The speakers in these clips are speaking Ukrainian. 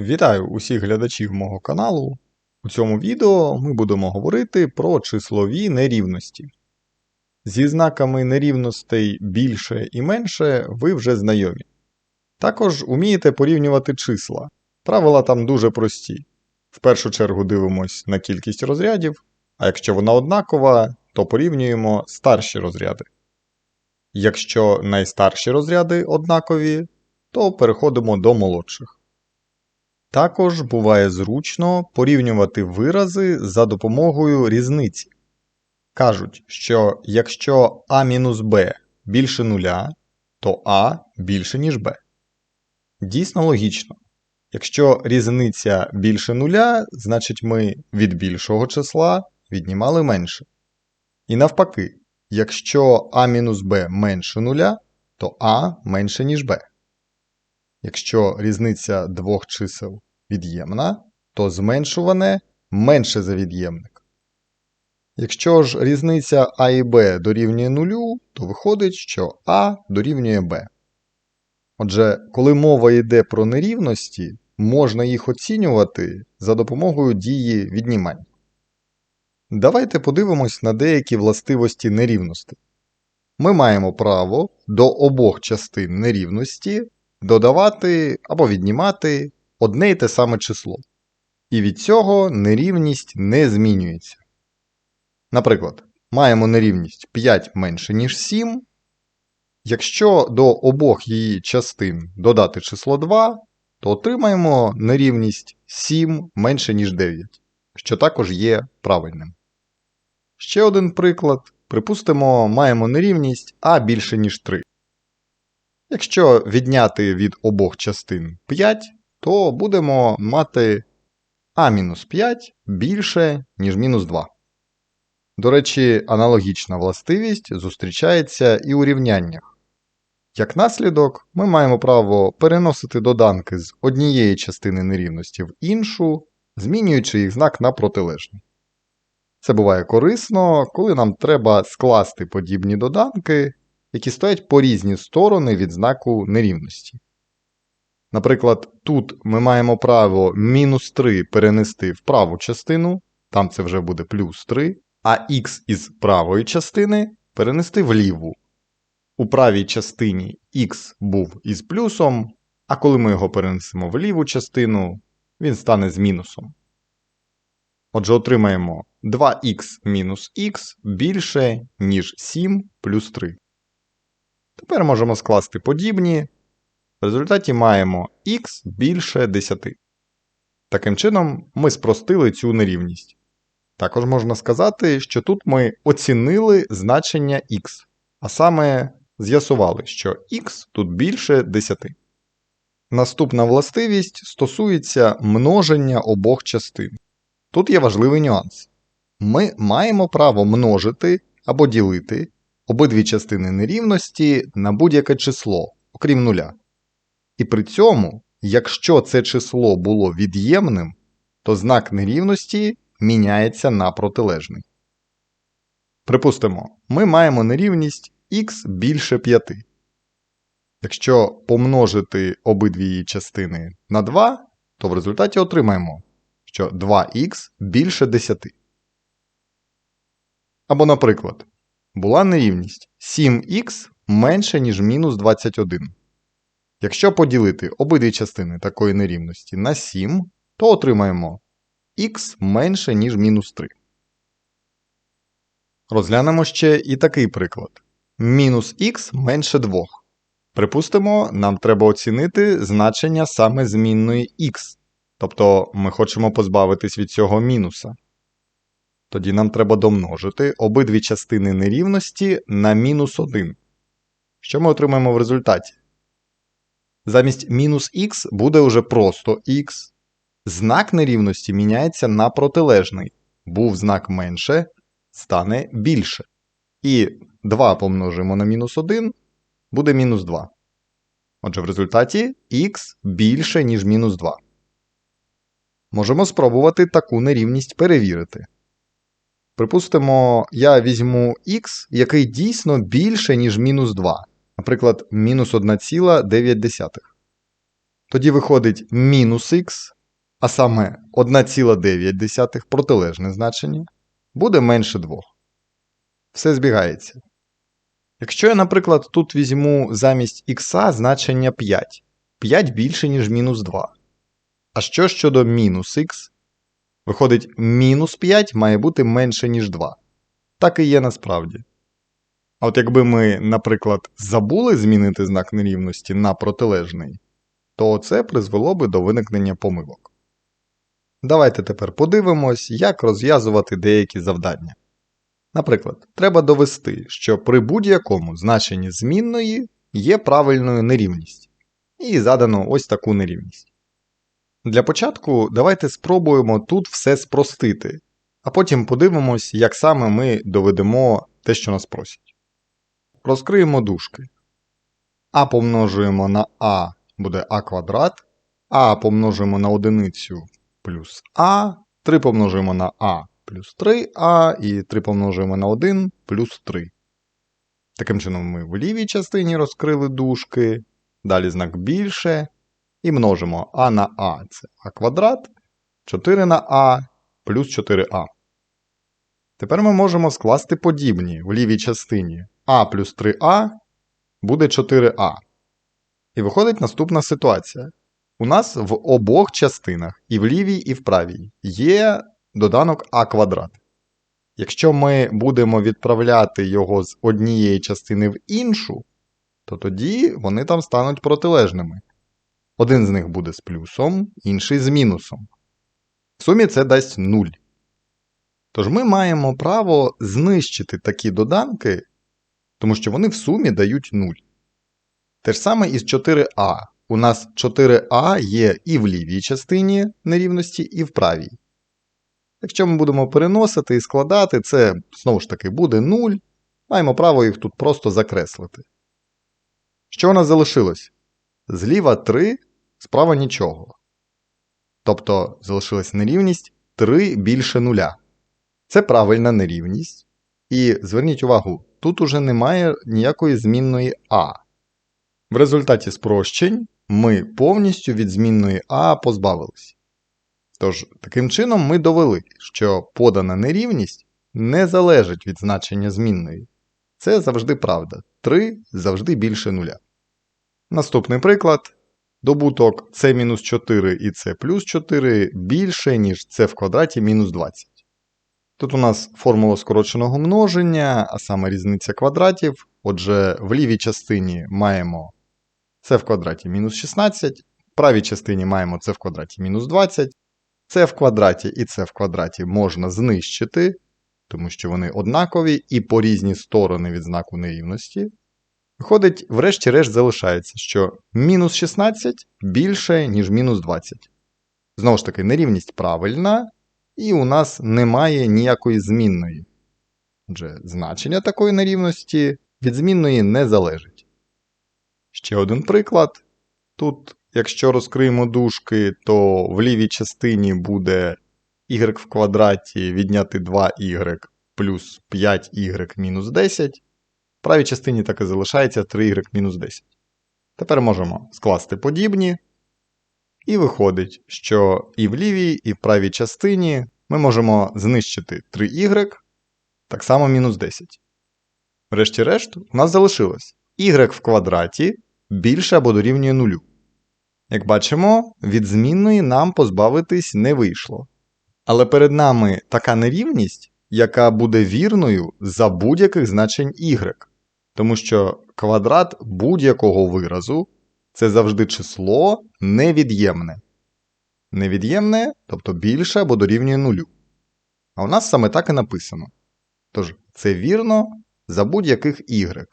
Вітаю усіх глядачів мого каналу. У цьому відео ми будемо говорити про числові нерівності. Зі знаками нерівностей більше і менше ви вже знайомі. Також умієте порівнювати числа. Правила там дуже прості. В першу чергу дивимось на кількість розрядів, а якщо вона однакова, то порівнюємо старші розряди. Якщо найстарші розряди однакові, то переходимо до молодших. Також буває зручно порівнювати вирази за допомогою різниці. Кажуть, що якщо а-b більше нуля, то а більше, ніж b. Дійсно логічно. Якщо різниця більше нуля, значить ми від більшого числа віднімали менше. І навпаки, якщо а-b менше нуля, то а менше, ніж b. Якщо різниця двох чисел від'ємна, то зменшуване менше за від'ємник. Якщо ж різниця А і Б дорівнює нулю, то виходить, що А дорівнює Б. Отже, коли мова йде про нерівності, можна їх оцінювати за допомогою дії віднімання. Давайте подивимось на деякі властивості нерівностей. Ми маємо право до обох частин нерівності додавати або віднімати одне й те саме число. І від цього нерівність не змінюється. Наприклад, маємо нерівність 5 менше, ніж 7. Якщо до обох її частин додати число 2, то отримаємо нерівність 7 менше, ніж 9, що також є правильним. Ще один приклад. Припустимо, маємо нерівність а більше, ніж 3. Якщо відняти від обох частин 5, то будемо мати а-5 більше, ніж мінус 2. До речі, аналогічна властивість зустрічається і у рівняннях. Як наслідок, ми маємо право переносити доданки з однієї частини нерівності в іншу, змінюючи їх знак на протилежний. Це буває корисно, коли нам треба скласти подібні доданки, які стоять по різні сторони від знаку нерівності. Наприклад, тут ми маємо право мінус 3 перенести в праву частину, там це вже буде плюс 3, а х із правої частини перенести в ліву. У правій частині х був із плюсом, а коли ми його перенесемо в ліву частину, він стане з мінусом. Отже, отримаємо 2х мінус х більше, ніж 7 плюс 3. Тепер можемо скласти подібні. В результаті маємо х більше 10. Таким чином, ми спростили цю нерівність. Також можна сказати, що тут ми оцінили значення х, а саме з'ясували, що х тут більше 10. Наступна властивість стосується множення обох частин. Тут є важливий нюанс. Ми маємо право множити або ділити обидві частини нерівності на будь-яке число, окрім нуля. І при цьому, якщо це число було від'ємним, то знак нерівності міняється на протилежний. Припустимо, ми маємо нерівність х більше 5. Якщо помножити обидві її частини на 2, то в результаті отримаємо, що 2х більше 10. Або, наприклад, була нерівність 7х менше, ніж мінус 21. Якщо поділити обидві частини такої нерівності на 7, то отримаємо х менше, ніж мінус 3. Розглянемо ще і такий приклад. Мінус х менше 2. Припустимо, нам треба оцінити значення саме змінної х. Тобто ми хочемо позбавитись від цього мінуса. Тоді нам треба домножити обидві частини нерівності на мінус 1. Що ми отримаємо в результаті? Замість мінус х буде уже просто х. Знак нерівності міняється на протилежний. Був знак менше, стане більше. І 2 помножимо на мінус 1 буде мінус 2. Отже, в результаті х більше, ніж мінус 2. Можемо спробувати таку нерівність перевірити. Припустимо, я візьму х, який дійсно більше, ніж мінус 2, наприклад, мінус 1,9. Тоді виходить мінус х, а саме 1,9 протилежне значення, буде менше 2. Все збігається. Якщо я, наприклад, тут візьму замість х значення 5, 5 більше, ніж мінус 2. А що щодо мінус х? Виходить, мінус 5 має бути менше, ніж 2. Так і є насправді. А от якби ми, наприклад, забули змінити знак нерівності на протилежний, то це призвело би до виникнення помилок. Давайте тепер подивимось, як розв'язувати деякі завдання. Наприклад, треба довести, що при будь-якому значенні змінної є правильною нерівність. І задано ось таку нерівність. Для початку давайте спробуємо тут все спростити, а потім подивимось, як саме ми доведемо те, що нас просять. Розкриємо дужки. А помножуємо на а буде а квадрат, а помножуємо на одиницю плюс а, 3 помножуємо на а плюс 3а і 3 помножуємо на 1 плюс 3. Таким чином, ми в лівій частині розкрили дужки, далі знак більше. І множимо а на а це а квадрат, 4 на а плюс 4а. Тепер ми можемо скласти подібні в лівій частині а плюс 3а буде 4а. І виходить наступна ситуація. У нас в обох частинах, і в лівій, і в правій, є доданок а квадрат. Якщо ми будемо відправляти його з однієї частини в іншу, то тоді вони там стануть протилежними. Один з них буде з плюсом, інший з мінусом. В сумі це дасть 0. Тож ми маємо право знищити такі доданки, тому що вони в сумі дають 0. Те ж саме із 4а. У нас 4а є і в лівій частині нерівності, і в правій. Якщо ми будемо переносити і складати, це знову ж таки буде 0. Маємо право їх тут просто закреслити. Що у нас залишилось? Зліва 3, справа нічого. Тобто залишилась нерівність 3 більше нуля. Це правильна нерівність. І зверніть увагу, тут уже немає ніякої змінної А. В результаті спрощень ми повністю від змінної А позбавились. Тож, таким чином ми довели, що подана нерівність не залежить від значення змінної. Це завжди правда. 3 завжди більше нуля. Наступний приклад. Добуток c-4 і c плюс 4 більше, ніж c в квадраті мінус 20. Тут у нас формула скороченого множення, а саме різниця квадратів. Отже, в лівій частині маємо c в квадраті мінус 16, в правій частині маємо c в квадраті мінус 20. Це в квадраті і це в квадраті можна знищити, тому що вони однакові і по різні сторони від знаку нерівності. Виходить, врешті-решт залишається, що мінус 16 більше, ніж мінус 20. Знову ж таки, нерівність правильна, і у нас немає ніякої змінної. Отже, значення такої нерівності від змінної не залежить. Ще один приклад. Тут, якщо розкриємо дужки, то в лівій частині буде y в квадраті відняти 2y плюс 5y мінус 10. В правій частині так і залишається 3y мінус 10. Тепер можемо скласти подібні. І виходить, що і в лівій, і в правій частині ми можемо знищити 3y, так само мінус 10. Врешті-решт, у нас залишилось y в квадраті більше або дорівнює 0. Як бачимо, від змінної нам позбавитись не вийшло. Але перед нами така нерівність, яка буде вірною за будь-яких значень y. Тому що квадрат будь-якого виразу це завжди число невід'ємне. Невід'ємне, тобто більше або дорівнює нулю. А у нас саме так і написано. Тож, це вірно за будь-яких y.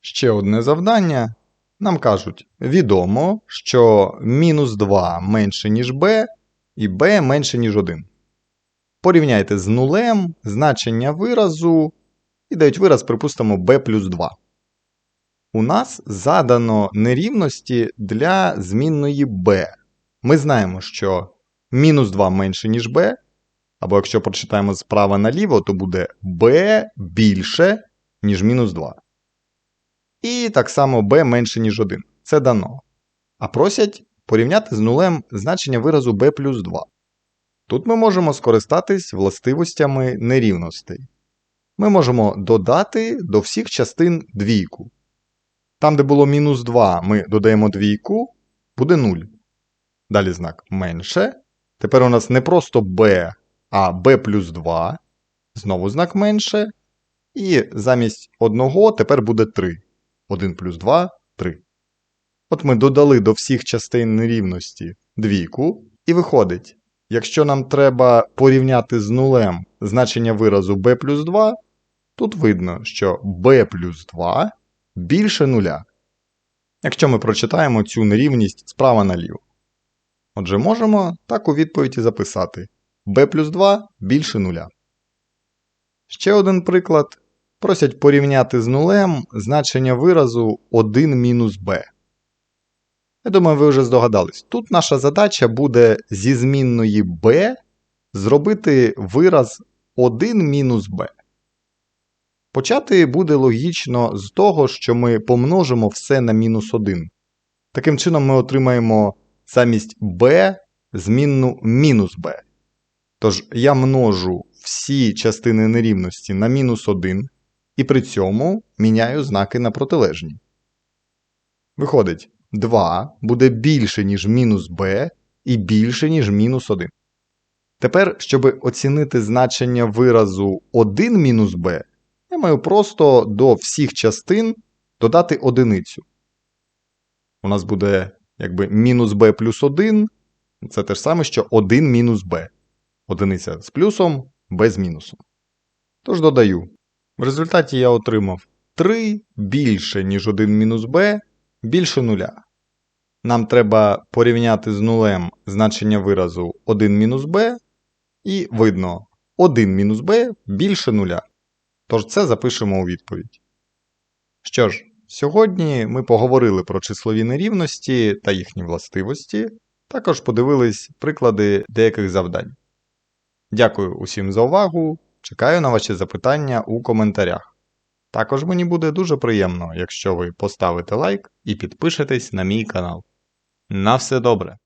Ще одне завдання. Нам кажуть, відомо, що мінус 2 менше, ніж b, і b менше, ніж 1. Порівняйте з нулем значення виразу і дають вираз, припустимо, b плюс 2. У нас задано нерівності для змінної b. Ми знаємо, що мінус 2 менше, ніж b, або якщо прочитаємо справа наліво, то буде b більше, ніж мінус 2. І так само b менше, ніж 1. Це дано. а просять порівняти з нулем значення виразу b плюс 2. Тут ми можемо скористатись властивостями нерівностей. Ми можемо додати до всіх частин двійку. Там, де було мінус 2, ми додаємо двійку, буде 0. Далі знак менше. Тепер у нас не просто b, а b плюс 2. Знову знак менше. І замість 1 тепер буде 3. 1 плюс 2 3. От ми додали до всіх частин нерівності двійку, і виходить, якщо нам треба порівняти з нулем значення виразу b плюс 2, тут видно, що b плюс 2 більше нуля. Якщо ми прочитаємо цю нерівність справа наліво. Отже, можемо так у відповіді записати b плюс 2 більше нуля. Ще один приклад. Просять порівняти з нулем значення виразу 1 мінус b. Я думаю, ви вже здогадались. Тут наша задача буде зі змінної b зробити вираз 1 мінус b. Почати буде логічно з того, що ми помножимо все на мінус 1. Таким чином ми отримаємо замість b змінну мінус b. Тож я множу всі частини нерівності на мінус 1 і при цьому міняю знаки на протилежні. Виходить, 2 буде більше, ніж мінус b і більше, ніж мінус 1. Тепер, щоб оцінити значення виразу 1 мінус b, я маю просто до всіх частин додати одиницю. У нас буде якби мінус b плюс 1. Це те ж саме, що 1 мінус b. Одиниця з плюсом, b з мінусом. Тож додаю. В результаті я отримав 3 більше, ніж 1 мінус b, більше нуля. Нам треба порівняти з нулем значення виразу 1 мінус b, і видно 1 мінус b більше нуля. Тож це запишемо у відповідь. Що ж, сьогодні ми поговорили про числові нерівності та їхні властивості, також подивились приклади деяких завдань. Дякую усім за увагу. Чекаю на ваші запитання у коментарях. Також мені буде дуже приємно, якщо ви поставите лайк і підпишетесь на мій канал. На все добре!